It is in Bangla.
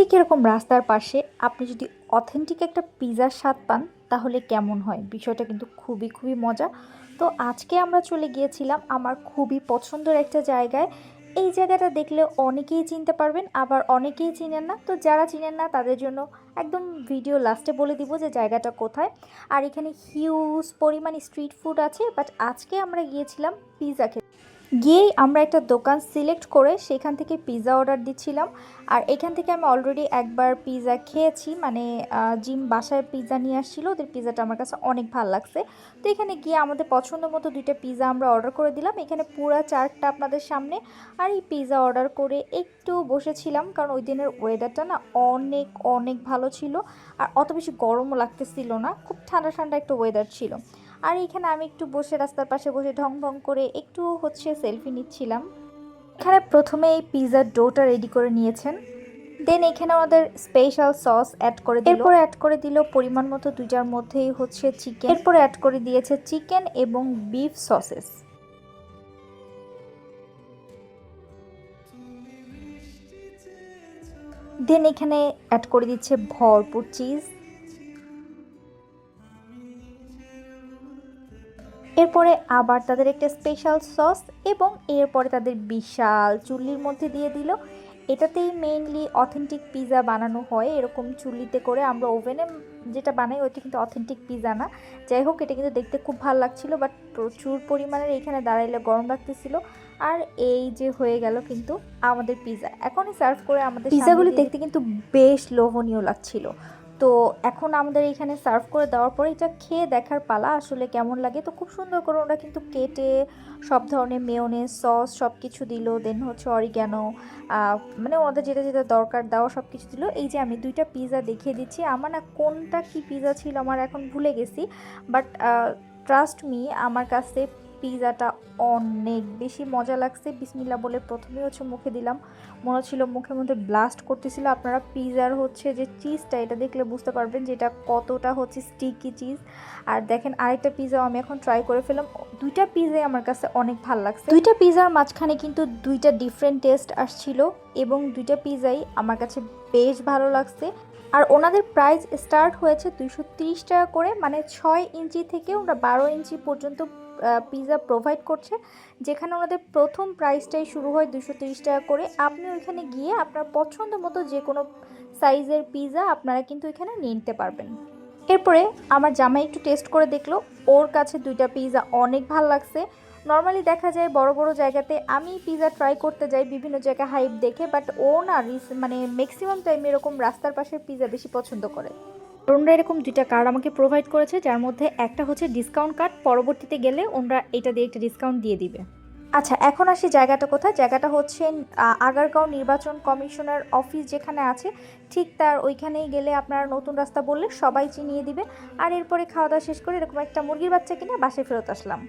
ঠিক এরকম রাস্তার পাশে আপনি যদি অথেন্টিক একটা পিৎজার স্বাদ পান, তাহলে কেমন হয়? বিষয়টা কিন্তু খুবই খুবই মজা। তো আজকে আমরা চলে গিয়েছিলাম আমার খুবই পছন্দের একটা জায়গায়। এই জায়গাটা দেখলে অনেকেই চিনতে পারবেন, আবার অনেকেই চিনেন না। তো যারা চিনেন না, তাদের জন্য একদম ভিডিও লাস্টে বলে দিব যে জায়গাটা কোথায়। আর এখানে হিউজ পরিমাণ স্ট্রিট ফুড আছে বাট আজকে আমরা গিয়েছিলাম পিৎজা খেতে। গিয়েই আমরা একটা দোকান সিলেক্ট করে সেখান থেকে পিৎজা অর্ডার দিচ্ছিলাম। আর এখান থেকে আমি অলরেডি একবার পিৎজা খেয়েছি মানে জিম বাসায় পিৎজা নিয়ে আসছিল, ওদের পিৎজাটা আমার কাছে অনেক ভালো লাগছে। তো এখানে গিয়ে আমাদের পছন্দ মতো দুইটা পিৎজা আমরা অর্ডার করে দিলাম। এখানে পুরা চারটা আপনাদের সামনে। আর এই পিৎজা অর্ডার করে একটু বসেছিলাম, কারণ ওই দিনের ওয়েদারটা না অনেক অনেক ভালো ছিল। আর অত বেশি গরমও লাগতেছিল না, খুব ঠান্ডা ঠান্ডা একটা ওয়েদার ছিল। আর এখানে আমি একটু বসে রাস্তার পাশে বসে ঢং ঢং করে একটু হচ্ছে সেলফি নিচ্ছিলাম। এখানে প্রথমে এই পিৎজার ডোটা রেডি করে নিয়েছেন। দেন এখানে আমাদের স্পেশাল সস অ্যাড করে দিল। এরপরে অ্যাড করে দিল পরিমাণ মতো দুইটার মধ্যেই হচ্ছে চিকেন এরপর অ্যাড করে দিয়েছে চিকেন এবং বিফ সসেস দেন এখানে অ্যাড করে দিচ্ছে ভরপুর চিজ এরপরে আবার তাদের একটা স্পেশাল সস এবং এরপরে তাদের বিশাল চুল্লির মধ্যে দিয়ে দিল। এটাতেই মেইনলি অথেন্টিক পিৎজা বানানো হয়। এরকম চুল্লিতে করে আমরা ওভেনে যেটা বানাই ওইটা কিন্তু অথেন্টিক পিৎজা না। যাই হোক এটা কিন্তু দেখতে খুব ভালো লাগছিল বাট প্রচুর পরিমাণের এখানে দাঁড়াইলে গরম লাগতেছিল। আর এই যে হয়ে গেল কিন্তু আমাদের পিৎজা এখনই সার্ভ করে আমাদের পিৎজাগুলি দেখতে কিন্তু বেশ লোভনীয় লাগছিল। তো এখন আমাদের এখানে সার্ভ করে দেওয়ার পরে এটা খেয়ে দেখার পালা, আসলে কেমন লাগে? তো খুব সুন্দর করে ওরা কিন্তু কেটে সব ধরনের মেয়নেজ সস সব কিছু দিল দেন হচ্ছে অরিগ্যানো মানে ওদের যেটা যেটা দরকার দেওয়া সব কিছু দিল। এই যে আমি দুইটা পিৎজা দেখিয়ে দিচ্ছি। আমার না কোনটা কি পিৎজা ছিল আমার এখন ভুলে গেছি। বাট ট্রাস্ট মি আমার কাছে পিৎজাটা অনেক বেশি মজা লাগছে। বিসমিল্লা বলে প্রথমেই হচ্ছে মুখে দিলাম। মনে হচ্ছিল মুখের মধ্যে ব্লাস্ট করতেছিল। আপনারা পিৎজার হচ্ছে যে চিজটা এটা দেখলে বুঝতে পারবেন যে এটা কতটা হচ্ছে স্টিকি চিজ আর দেখেন আরেকটা পিৎজাও আমি এখন ট্রাই করে ফেলাম দুইটা পিৎজাই আমার কাছে অনেক ভালো লাগছে। দুইটা পিৎজার মাঝখানে কিন্তু দুইটা ডিফারেন্ট টেস্ট আসছিল এবং দুইটা পিৎজাই আমার কাছে বেশ ভালো লাগছে। আর ওনাদের প্রাইস স্টার্ট হয়েছে দুইশো টাকা করে। মানে ছয় ইঞ্চি থেকে ওরা বারো ইঞ্চি পর্যন্ত পিৎজা প্রোভাইড করছে, যেখানে ওনাদের প্রথম প্রাইসটাই শুরু হয় দুশো তিরিশ টাকা করে। আপনি ওইখানে গিয়ে আপনার পছন্দ মতো যে কোনো সাইজের পিৎজা আপনারা কিন্তু এখানে নিয়ে নিতে পারবেন। এরপরে আমার জামাই একটু টেস্ট করে দেখল, ওর কাছে দুইটা পিৎজা অনেক ভালো লাগছে। নর্মালি দেখা যায় বড় বড় জায়গাতে আমি পিৎজা ট্রাই করতে যাই, বিভিন্ন জায়গায় হাইপ দেখে বাট ও না মানে ম্যাক্সিমাম টাইম এরকম রাস্তার পাশের পিৎজা বেশি পছন্দ করে। ওনারা এরকম দুইটা কার্ড আমাকে প্রোভাইড করেছে, যার মধ্যে একটা হচ্ছে ডিসকাউন্ট কার্ড পরবর্তীতে গেলে ওনারা এটা দিয়ে একটা ডিসকাউন্ট দিয়ে দিবে। আচ্ছা এখন আসি জায়গাটা কোথায়? জায়গাটা হচ্ছে আগারগাঁও নির্বাচন কমিশনার অফিস যেখানে আছে, ঠিক তার ওইখানেই গেলে আপনারা নতুন রাস্তা বললে সবাই চিনিয়ে দিবে। আর এরপরে খাওয়া দাওয়া শেষ করে এরকম একটা মুরগির বাচ্চা কিনে বাসে ফেরত আসলাম।